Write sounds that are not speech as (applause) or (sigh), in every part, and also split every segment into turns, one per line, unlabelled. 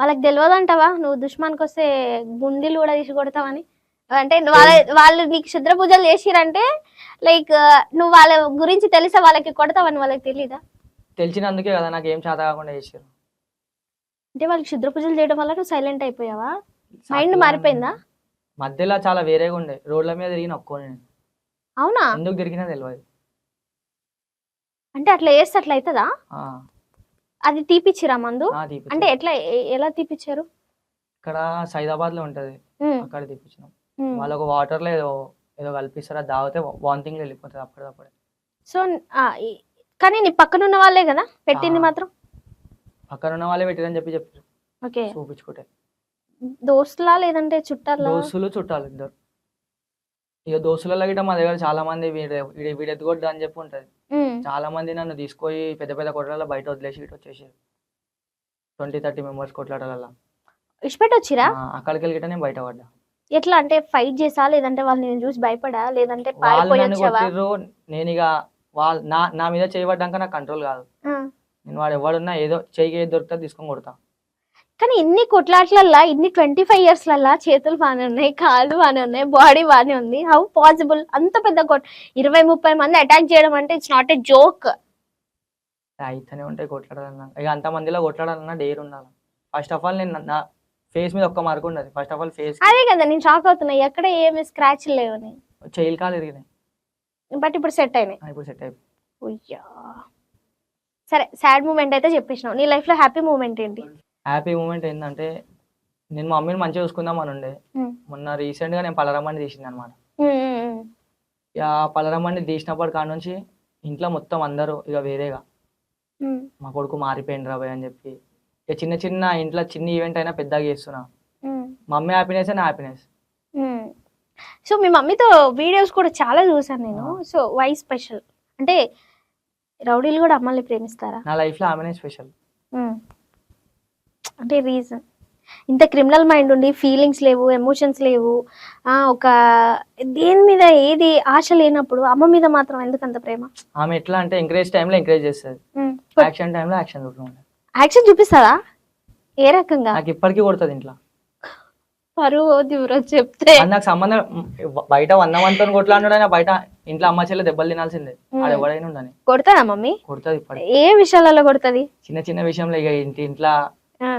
వాళ్ళకి తెలియదు అంటావా నువ్వు దుష్మానికి వస్తే గుండెలు కూడా తీసి కొడతావని. అంటే వాళ్ళ వాళ్ళు నీకు క్షుద్ర పూజలు చేసిరంటే లైక్ నువ్వు వాళ్ళ గురించి తెలిసే వాళ్ళకి కొడతావని వాళ్ళకి తెలీదా?
తెలిసినందుకే కదా నాకు ఏం చేత కాకుండా చేసారు
అంటే వాళ్ళకి క్షుద్ర పూజలు చేయడం వల్ల నువ్వు సైలెంట్ అయిపోయావా? మైండ్ మారిపోయిందా?
మధ్యలో చాలా వేరేగా ఉండే. రోడ్ల మీద తిరిగిన ఒక్కో నేను.
అవునా?
ఎందుకు తిరిగినా తెలియదు
అంటే అట్లా చేస్తే అట్లా అవుతుందా అది తీపిచ్చిరా మందు. అంటే ఎట్లా ఎలా తీపిచ్చారు?
ఇక్కడ సైదాబాద్లో ఉంటది అక్కడ తీపించినాం
ఉమ్.
వాళ్ళకు వాటర్లో ఏదో ఏదో కల్పిస్తారు అది తాగితే వాంతింగ్ వెళ్ళిపోతుంది అప్పటికప్పుడే.
సో కానీ నీ పక్కన ఉన్న వాళ్ళే కదా? పెట్టింది. మాత్రం?
పక్కన ఉన్న వాళ్ళే పెట్టిరని చెప్పి చెప్పారు
ఓకే.
చూపించుకుంటే.
దోస్తులా లేదంటే చుట్టాలా?
దోస్తులు చుట్టాలు ఇద్దరు. ఇక దోస్తులలో గిట్ట మా దగ్గర చాలా మంది వీడు వీడు వీడు ఎత్తుకొద్దు అని చెప్పి ఉంటది. చాలా మంది నన్ను తీసుకొని పెద్ద పెద్ద కొట్లాడలో బయట వదిలేసి ఇటు వచ్చేసారు. ట్వంటీ థర్టీ మెంబర్స్ కొట్లాడాల
ఇష్టపెట్టి వచ్చిరా
అక్కడికి వెళ్ళి నేను బయట పడ్డా.
ఎట్లా అంటే ఫైట్ చేసా? లేదంటే వాళ్ళు నేను చూసి భయపడా? లేదంటే
వాళ్ళు నేను ఇక వాళ్ళ నా నా మీద చేయబడ్డాక నాకు కంట్రోల్ కాదు. నేను వాడు ఎవడున్నా ఏదో ఏది దొరికితే తీసుకొని కొడతా.
కానీ ఇన్ని కొట్లాట్లల్లా ఇన్ని ట్వంటీ ఫైవ్ ఇయర్స్ లల్లా చేతులు బాగానే ఉన్నాయి కాళ్ళు బాగానే ఉన్నాయి బాడీ బాగానే ఉంది. హౌ పాసిబుల్ అంత పెద్ద కొట్ ఇరవై ముప్పై మంది అటాక్ చేయడం అంటే ఇట్స్ నాట్ ఏ జోక్
అయితేనే ఉంటాయి కొట్లాడాలన్నా. ఇక అంత మందిలో కొట్లాడాలన్నా డేర్ ఉండాలి. ఫస్ట్ ఆఫ్ ఆల్ నేను నా ఫేస్ మీద ఒక్క మార్కు ఉండదు. ఫస్ట్ ఆఫ్ ఆల్ ఫేస్
అదే కదా నేను షాక్ అవుతున్నా. ఎక్కడ ఏమి స్క్రాచ్ లేవని
చెయ్యి కాలు ఇరిగినాయి.
బట్ ఇప్పుడు సెట్ అయినాయి.
ఇప్పుడు సెట్ అయిపోయి
ఉయ్యా సరే సాడ్ మూమెంట్ అయితే చెప్పేసినావు. నీ లైఫ్లో హ్యాపీ మూమెంట్ ఏంటి?
హ్యాపీ మూమెంట్ ఏంటంటే నేను మా మమ్మీని మంచిగా చూసుకుందాం అని ఉండే. మొన్న రీసెంట్గా నేను పలరమ్మని తీసింది అనమాట. ఇక పలరమ్మని తీసినప్పటి కాడ నుంచి ఇంట్లో మొత్తం అందరూ ఇక వేరేగా. మా కొడుకు మారిపోయింది రాబోయ్ అని చెప్పి. ఇక చిన్న చిన్న ఇంట్లో చిన్న ఈవెంట్ అయినా పెద్దగా చేస్తున్నా. మమ్మీ హ్యాపీనెస్ నా హ్యాపీనెస్.
సో మీ మమ్మీతో వీడియోస్ కూడా చాలా చూసాను నేను. సో వై స్పెషల్ అంటే రౌడీలు కూడా అమ్మాయిని ప్రేమిస్తారా?
నా లైఫ్లో ఆమెనే స్పెషల్.
అంటే రీజన్ ఇంత క్రిమినల్ మైండ్ ఉండి ఫీలింగ్స్ లేవు ఎమోషన్స్ లేవు ఆ ఒక దేని మీద ఏది ఆశ లేనప్పుడు అమ్మ మీద మాత్రం ఎందుకు అంత ప్రేమ?
ఆమె ఎట్లా అంటే ఎంకరేజ్ టైంలో ఎంకరేజ్ చేస్తుంది. యాక్షన్ టైంలో యాక్షన్
యాక్షన్ చూపిస్తారా ఏ రకంగా?
నాకు ఇప్పటికీ కొడుతుంది ఇంట్లో.
పరువు బ్రో చెప్తే.
అది నాకు సంబంధం బయట వన్నవంతో కొట్లాడినా బయట ఇంట్లో అమ్మ చెల్లె దెబ్బలు తినాల్సిందే. ఆడ ఎవడైనా ఉండని
కొడతాడా మమ్మీ?
కొడుతుంది
ఏ విషయాలలో కొడుతుంది?
చిన్న చిన్న విషయంలో ఇక ఇంటి ఇంట్లో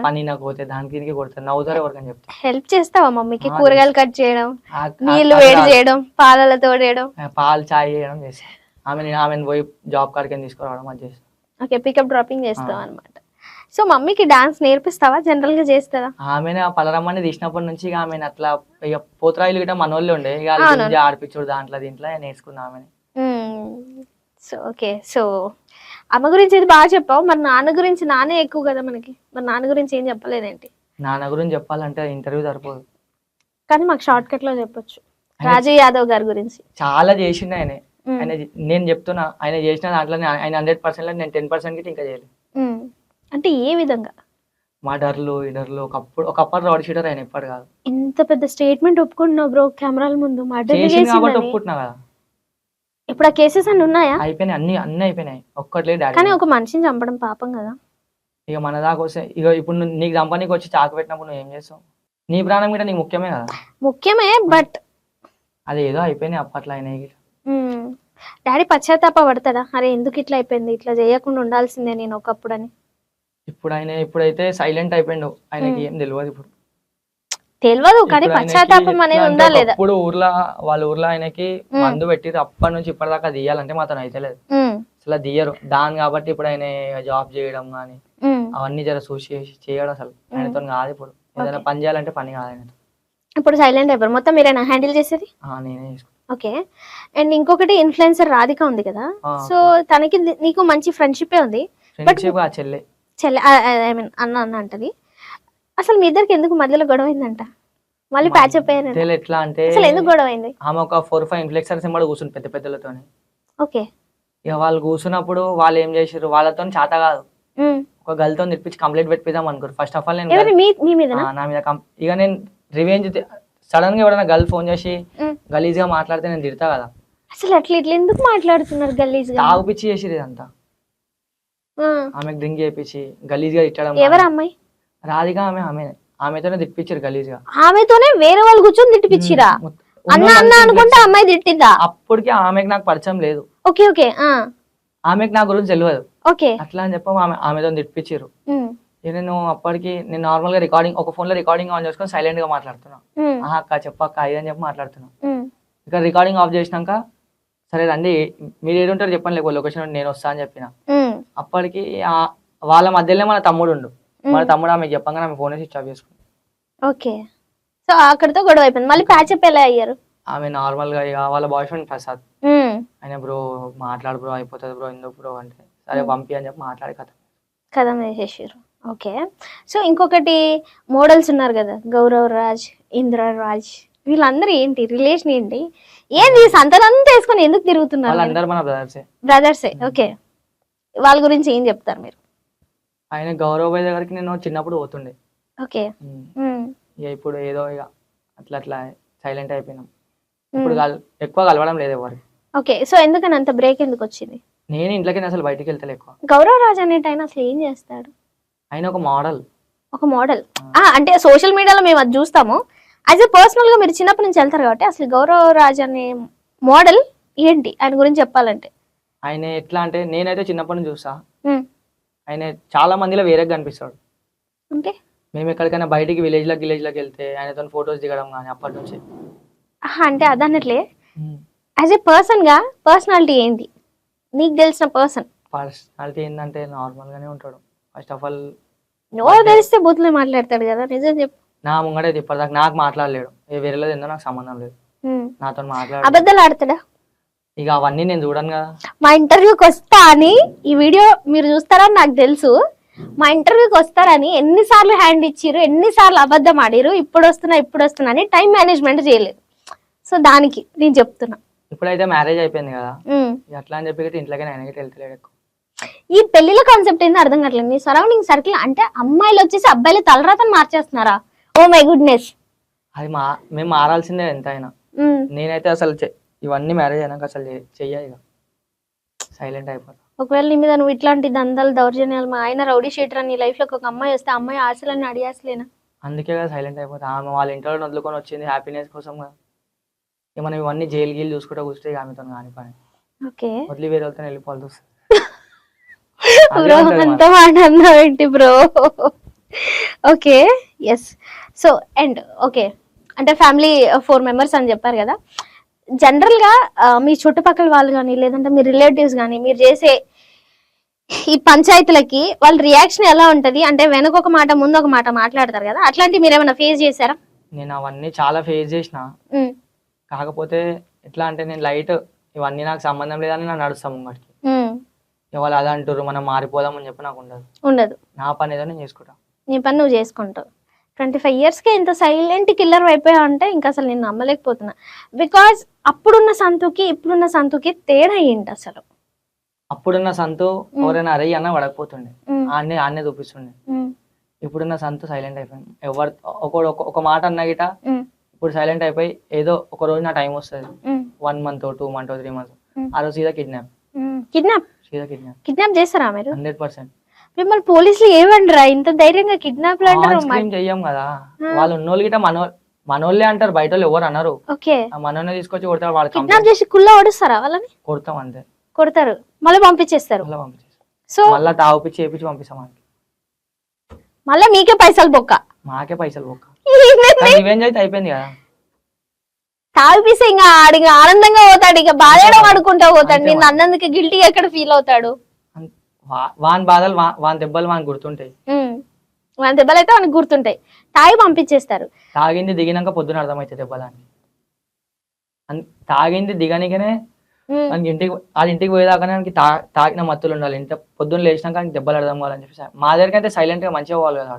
పని నాకు పోతే దానికి దీనికి కొడుతుంది నవ్వుతారు ఎవరికని చెప్తా.
హెల్ప్ చేస్తావా మమ్మీకి? కూరగాయలు కట్ చేయడం
నీళ్ళు
వేడి చేయడం
కాదు. పాలు చాయ్ చేయడం చేస్తా. ఆమె ఆమెను పోయి జాబ్ కాడికి తీసుకురావడం అది చేస్తా.
ఓకే పికప్ డ్రాపింగ్ చేస్తావా. అనమాట సో మమ్మీకి డాన్స్ నేర్పిస్తావా? జనరల్గా చేస్తావా?
ఆమెనే ఆ పలరమ్మని తీసినప్పటి నుంచి ఇక ఆమె అట్లా ఇక పోతరాయిలు గిట్ట మనోళ్ళే ఉండే. ఇక. వాళ్ళ ఆడిపించుడు దాంట్లో దీంట్లో నేర్చుకున్నా ఆమెని.
So okay. సో అమ్మ గురించి అయితే బాగా చెప్పావు? మరి నాన్న గురించి నానే ఎక్కువ కదా మనకి. మరి నాన్న గురించి ఏం చెప్పలేదేంటి?
నాన్న గురించి చెప్పాలంటే ఇంటర్వ్యూ సరిపోదు.
కానీ మాకు షార్ట్ కట్లో చెప్పొచ్చు.
ఆయన
రాజు యాదవ్ గారి గురించి.
చాలా చేసిండు ఆయన. ఆయన నేను చెప్తున్నా ఆయన చేసిన దాంట్లో ఆయన హండ్రెడ్ పర్సెంట్ నేను టెన్ పర్సెంట్ గిట్ట ఇంకా చేయలేదు.
అంటే ఏ విధంగా?
మర్డర్లు ఇడర్లు ఒకప్పుడు ఒకప్పుడు రౌడీ షీటర్ ఆయన ఎప్పుడు కాదు.
ఇంత పెద్ద స్టేట్మెంట్ ఒప్పుకుంటున్నావు బ్రో కెమెరాల ముందు. మర్డర్
చేసింది కాబట్టి ఒప్పుకుంటున్నా కదా.
ఇప్పుడు ఆ కేసెస్ అన్ని ఉన్నాయా?
అయిపోయినాయి అన్ని అన్ని అయిపోయినాయి. ఒక్కట్లే
కానీ
డాడీ.
ఒక మనిషిని చంపడం పాపం కదా.
ఇక మన దాకా వస్తే ఇక ఇప్పుడు నువ్వు- నీకు చంపనీకి వచ్చి చాకు పెట్టినప్పుడు నువ్వు ఏం చేస్తావు? నీ ప్రాణం కూడా నీకు ముఖ్యమే కదా.
ముఖ్యమే బట్
అది ఏదో అయిపోయినాయి అప్పట్లో అయినాయి గిట్ల.
డాడీ పశ్చాత్తాప పడతాడా అరే ఎందుకు ఇట్లా అయిపోయింది? ఇట్లా చేయకుండా ఉండాల్సిందే నేను ఒకప్పుడు అని
ఇప్పుడు ఆయన ఇప్పుడైతే సైలెంట్ అయిపోయిండు. ఆయనకి. ఏం తెలియదు ఇప్పుడు.
తెలియదు కానీ
ఇప్పుడు
పశ్చాత్తాపం అనేది ఉందా లేదా?
ఒకప్పుడు ఊర్లో వాళ్ళ ఊర్లో ఆయనకి. మందు పెట్టి అప్పటి నుంచి ఇప్పటిదాకా తీయాలంటే మాత్రం అయితే లేదు. అసలు తీయరు. దాని కాబట్టి ఇప్పుడు ఆయన జాబ్ చేయడం కానీ. అవన్నీ జర చూసి చేయడం అసలు ఆయనతో కాదు ఇప్పుడు. ఏదైనా. పని చేయాలంటే పని కాదు ఆయనతో.
ఇప్పుడు సైలెంట్ అయిపోయారు. మొత్తం మీరేనా హ్యాండిల్ చేసేది?
ఆ, నేనే
ఓకే. అండ్ ఇంకొకటి ఇన్ఫ్లుయెన్సర్ రాధిక ఉంది కదా? సో తనకి నీకు మంచి ఫ్రెండ్షిప్ ఉంది.
ఆ చెల్లె.
చెల్లె ఐ మీన్ అన్న అన్న అంటది. అసలు మీ ఇద్దరికి ఎందుకు మధ్యలో గొడవ అయిందంట మళ్ళీ ప్యాచ్
చెల్లె ఎట్లా అంటే
అసలు ఎందుకు గొడవ అయింది
ఆమె ఒక ఫోర్ ఫైవ్ ఇన్ఫ్లెక్సర్స్ ఎంబడి కూర్చుంది పెద్ద పెద్దలతోని.
ఓకే.
ఇక వాళ్ళు కూర్చున్నప్పుడు వాళ్ళు ఏం చేసారు వాళ్ళతో చేత కాదు. ఒక గల్తో తెప్పించి కంప్లైంట్ పెట్టిద్దాం అనుకోరు ఫస్ట్ ఆఫ్ ఆల్ నేను ఆ, నా మీద కం- ఇక నేను రివెంజ్ సడన్గా ఎవరైనా గర్ల్ ఫోన్ చేసి. గలీజ్గా మాట్లాడితే నేను తిడతా కదా.
అసలు అట్లా ఇట్లా ఎందుకు మాట్లాడుతున్నారు గలీజ్గా
తాగుపిచ్చి చేసిరు ఇదంతా.
ఆ.
ఆమెకు డ్రింక్ చేయించి గలీజ్గా తిట్టడం
ఎవరు అమ్మాయి?
రాధిక ఆమె ఆమె ఆమెతోనే తిప్పించారు గలీజ్గా.
ఆమెతోనే వేరే వాళ్ళు కూర్చొని తిట్టిపిచ్చిరా? అన్న అన్న అనుకుంటే అమ్మాయి తిట్టిందా?
అప్పటికే ఆమెకి నాకు పరిచయం లేదు.
ఓకే ఓకే ఆ.
ఆమెకి నా గురించి తెలియదు
ఓకే.
అట్లా అని చెప్పి ఆమె ఆమెతో ఇక నేను అప్పటికి నేను నార్మల్గా రికార్డింగ్ ఒక ఫోన్లో రికార్డింగ్ ఆన్ చేసుకొని సైలెంట్గా మాట్లాడుతున్నా ఆహా అక్క చెప్పక్క ఇది అని చెప్పి మాట్లాడుతున్నా. ఇక రికార్డింగ్ ఆఫ్ చేసినాక సరే రండి మీరు ఏది ఉంటారో చెప్పండి లేకపోతే లొకేషన్ నేను వస్తా అని చెప్పిన. అప్పటికి ఆ- వాళ్ళ మధ్యలో మన తమ్ముడు ఉండు. మన. తమ్ముడు ఆమె చెప్పంగా ఆమె ఫోన్ స్విచ్ ఆఫ్ చేసుకుంది.
ఓకే. సో అక్కడితో గొడవ అయిపోయింది. మళ్ళీ ప్యాచప్ ఎలా అయ్యారు?
ఆమె నార్మల్గా ఇక వాళ్ళ బాయ్ ఫ్రెండ్ ప్రసాద్ ఆయన బ్రో మాట్లాడు బ్రో అయిపోతుంది బ్రో ఎందుకు బ్రో అంటే సరే పంపి అని చెప్పి మాట్లాడి కథ.
కథం వేసేసారు ఓకే. సో ఇంకొకటి మోడల్స్ ఉన్నారు కదా గౌరవ్ రాజ్ ఇంద్ర రాజ్ వీళ్ళందరూ ఏంటి? రిలేషన్ ఏంటి? ఏంది సంతలంతా వేసుకొని ఎందుకు తిరుగుతున్నారు
వాళ్ళందరూ మన బ్రదర్సే.
బ్రదర్సే. ఓకే. వాళ్ళ గురించి ఏం చెప్తారు మీరు?
ఆయన గౌరవ్ బాయ్ దగ్గరికి నేను చిన్నప్పుడు పోతుండే.
ఓకే.
ఇక ఇప్పుడు ఏదో ఇక అట్లా అట్లా సైలెంట్ అయిపోయినాం. ఇప్పుడు కల్ ఎక్కువ కలవడం లేదు ఎవరికి
ఓకే. సో ఎందుకని అంత బ్రేక్ ఎందుకు వచ్చింది?
నేను ఇంట్లోకి అసలు బయటికి వెళ్తలే ఎక్కువ.
గౌరవ్ రాజ్ అనేట ఆయన అసలు ఏం చేస్తాడు?
ఆయన ఒక మోడల్.
ఒక మోడల్. అంటే సోషల్ మీడియాలో మేము అది చూస్తాము. యాజ్ ఎ పర్సనల్గా మీరు చిన్నప్పటి నుంచి వెళ్తారు కాబట్టి అసలు గౌరవ్ రాజ్ అనే మోడల్ ఏంటి? ఆయన గురించి చెప్పాలంటే.
ఆయన ఎట్లా అంటే నేనైతే చిన్నప్పటి నుంచి చూసా
ఉమ్,
ఆయన చాలా మందిలో వేరేగా కనిపిస్తాడు.
అంటే
మేము ఎక్కడికైనా బయటికి విలేజ్లో విలేజ్లోకి వెళ్తే ఆయనతో ఫొటోస్ దిగడం కానీ అప్పటి నుంచి.
అంటే అదన్నట్లే? యాజ్ ఎ పర్సన్గా పర్సనాలిటీ ఏంటి నీకు తెలిసిన పర్సన్?
పర్సనాలిటీ ఏంటంటే నార్మల్ గానే ఉంటాడు. ఫస్ట్ ఆఫ్ ఆల్
ఎవరు తెలిస్తే బూతులు మాట్లాడతాడు కదా నిజం చెప్పు.
నా ముంగడే ఇప్పటిదాకా నాకు మాట్లాడలేడు. ఏ వేరేలో ఏందో నాకు సంబంధం లేదు. నాతో మాట్లాడు.
అబద్ధాలు ఆడతాడా?
ఇక అవన్నీ నేను చూడను కదా.
మా ఇంటర్వ్యూకి వస్తా అని ఈ వీడియో మీరు చూస్తారని నాకు తెలుసు. మా ఇంటర్వ్యూకి వస్తారని ఎన్నిసార్లు హ్యాండ్ ఇచ్చిర్రు ఎన్నిసార్లు అబద్ధం ఆడిరు ఇప్పుడు వస్తున్నా ఇప్పుడు వస్తున్నా అని టైం మేనేజ్మెంట్ చేయలేదు. సో దానికి నేను చెప్తున్నా.
ఇప్పుడైతే మ్యారేజ్ అయిపోయింది కదా. అట్లా అని చెప్పి ఇంట్లోకి ఆయన వెళ్తలేడు ఎక్కువ.
ఈ పెళ్ళిల కాన్సెప్ట్ ఏందో అర్థం కావట్లేదు. మీ సరౌండింగ్ సర్కిల్ అంటే అమ్మాయిలు వచ్చేసి అబ్బాయిలు తలరాతని మార్చేస్తున్నారా? ఓ మై గుడ్నెస్
అది మా మేము మారాల్సిందే ఎంత అయినా నేనైతే అసలు ఇవన్నీ మ్యారేజ్ అయినాక అసలు చెయ్య- చెయ్య ఇక. సైలెంట్ అయిపోతా.
ఒకవేళ నీ మీద నువ్వు ఇట్లాంటి దందాలు దౌర్జన్యాలు మా ఆయన రౌడీ షీటర్ నీ లైఫ్లో ఒక అమ్మాయి వస్తే అమ్మాయి ఆశలన్నీ అడియాసలేనా
అందుకే కదా సైలెంట్ అయిపోతా. ఆమె వాళ్ళ ఇంట్లో వదులుకొని వచ్చింది హ్యాపీనెస్ కోసం కదా. ఇక మనం ఇవన్నీ జైలు గీలు చూసుకుంటూ కూర్చుంటే ఆమెతో కాని పని.
ఓకే.
వదిలి వేరే వాళ్ళతో వెళ్ళిపోవాల్సి వస్తుంది. (laughs) అదే
బ్రో అంత మాట అన్నావు ఏంటి bro? Okay yes so and okay అంటే ఫ్యామిలీ ఫోర్ మెంబర్స్ అని చెప్పారు కదా. జనరల్గా మీ చుట్టుపక్కల వాళ్ళు కానీ లేదంటే మీ రిలేటివ్స్ కానీ మీరు చేసే ఈ పంచాయతీలకి వాళ్ళ రియాక్షన్ ఎలా ఉంటది? అంటే వెనక ఒక మాట ముందు ఒక మాట మాట్లాడతారు కదా అట్లాంటివి మీరు ఏమైనా ఫేస్ చేశారా?
నేను అవన్నీ చాలా ఫేస్ చేసిన. కాకపోతే ఎట్లా అంటే నేను లైట్ ఇవన్నీ నాకు సంబంధం లేదని నేను నడుస్తాను ముంగటికి ఇవాళ అది అంటారు మనం మారిపోదాం అని చెప్పి నాకు ఉండదు.
ఉండదు.
నా పని ఏదో నేను చేసుకుంటా.
నీ పని నువ్వు చేసుకుంటావు. ట్వంటీ ఫైవ్ ఇయర్స్కి ఇంత సైలెంట్ కిల్లర్ అయిపోయావు అంటే ఇంకా అసలు నేను నమ్మలేకపోతున్నా. బికాజ్ అప్పుడున్న సంతుకి ఇప్పుడున్న సంతుకి తేడా ఏంటి అసలు?
అప్పుడున్న సంతు ఎవరైనా అరే అన్న పడకపోతుండే. ఆడనే ఆడనే చూపిస్తుండే. ఇప్పుడున్న సంతు సైలెంట్ అయిపోయింది. ఎవరు ఒక ఒక- మాట అన్న గిట ఇప్పుడు సైలెంట్ అయిపోయి ఏదో ఒక రోజు నా టైం వస్తుంది. One month two month three
Hmm.
ఆ రోజు సీదా కిడ్నాప్.
కిడ్నాప్
సీదా కిడ్నాప్
కిడ్నాప్ చేస్తారా మీరు?
Hundred percent.
మిమ్మల్ని పోలీసులు ఏమంటారా ఇంత ధైర్యంగా కిడ్నాప్
చెయ్యం కదా. వాళ్ళు ఉన్నోళ్ళు గిట మనో మనోళ్ళే అంటారు బయట వాళ్ళు ఎవరు అన్నారు
ఓకే.
తీసుకొచ్చి కొడతారు వాళ్ళు
కిడ్నాప్ చేసి కుళ్ళ ఓడిస్తారా వాళ్ళని?
కొడతాం అంతే.
కొడతారు. మళ్ళీ పంపించేస్తారు. సో
మళ్ళీ తాగుపిచ్చి చేపించి పంపిస్తాం
మళ్ళీ మీకే పైసలు బొక్క.
మాకే పైసలు రివెంజ్ (laughs) అయితే అయిపోయింది కదా.
తాగిపిస్తే ఇంకా ఆడు ఆనందంగా పోతాడు ఇక బాధేయడం ఆడుకుంటా పోతాడు. నిన్ను. అన్నందుకు గిల్టీ ఎక్కడ ఫీల్ అవుతాడు?
వాని బాధలు వాని దెబ్బలు వానికి గుర్తుంటాయి.
మన దెబ్బలు అయితే మనకు గుర్తుంటాయి. తాగి పంపించేస్తారు.
తాగింది దిగినాక పొద్దున అర్థమవుతుంది దెబ్బలని అన్- తాగింది దిగనికనే. మనకి ఇంటికి వాళ్ళ ఇంటికి పోయేదాకానే మనకి తాగిన మత్తులు ఉండాలి ఇంత పొద్దున్న లేచినాక దెబ్బలు అర్థం కావాలని చెప్పి మా దగ్గరికి అయితే సైలెంట్గా మంచిగా పోవాలి కదా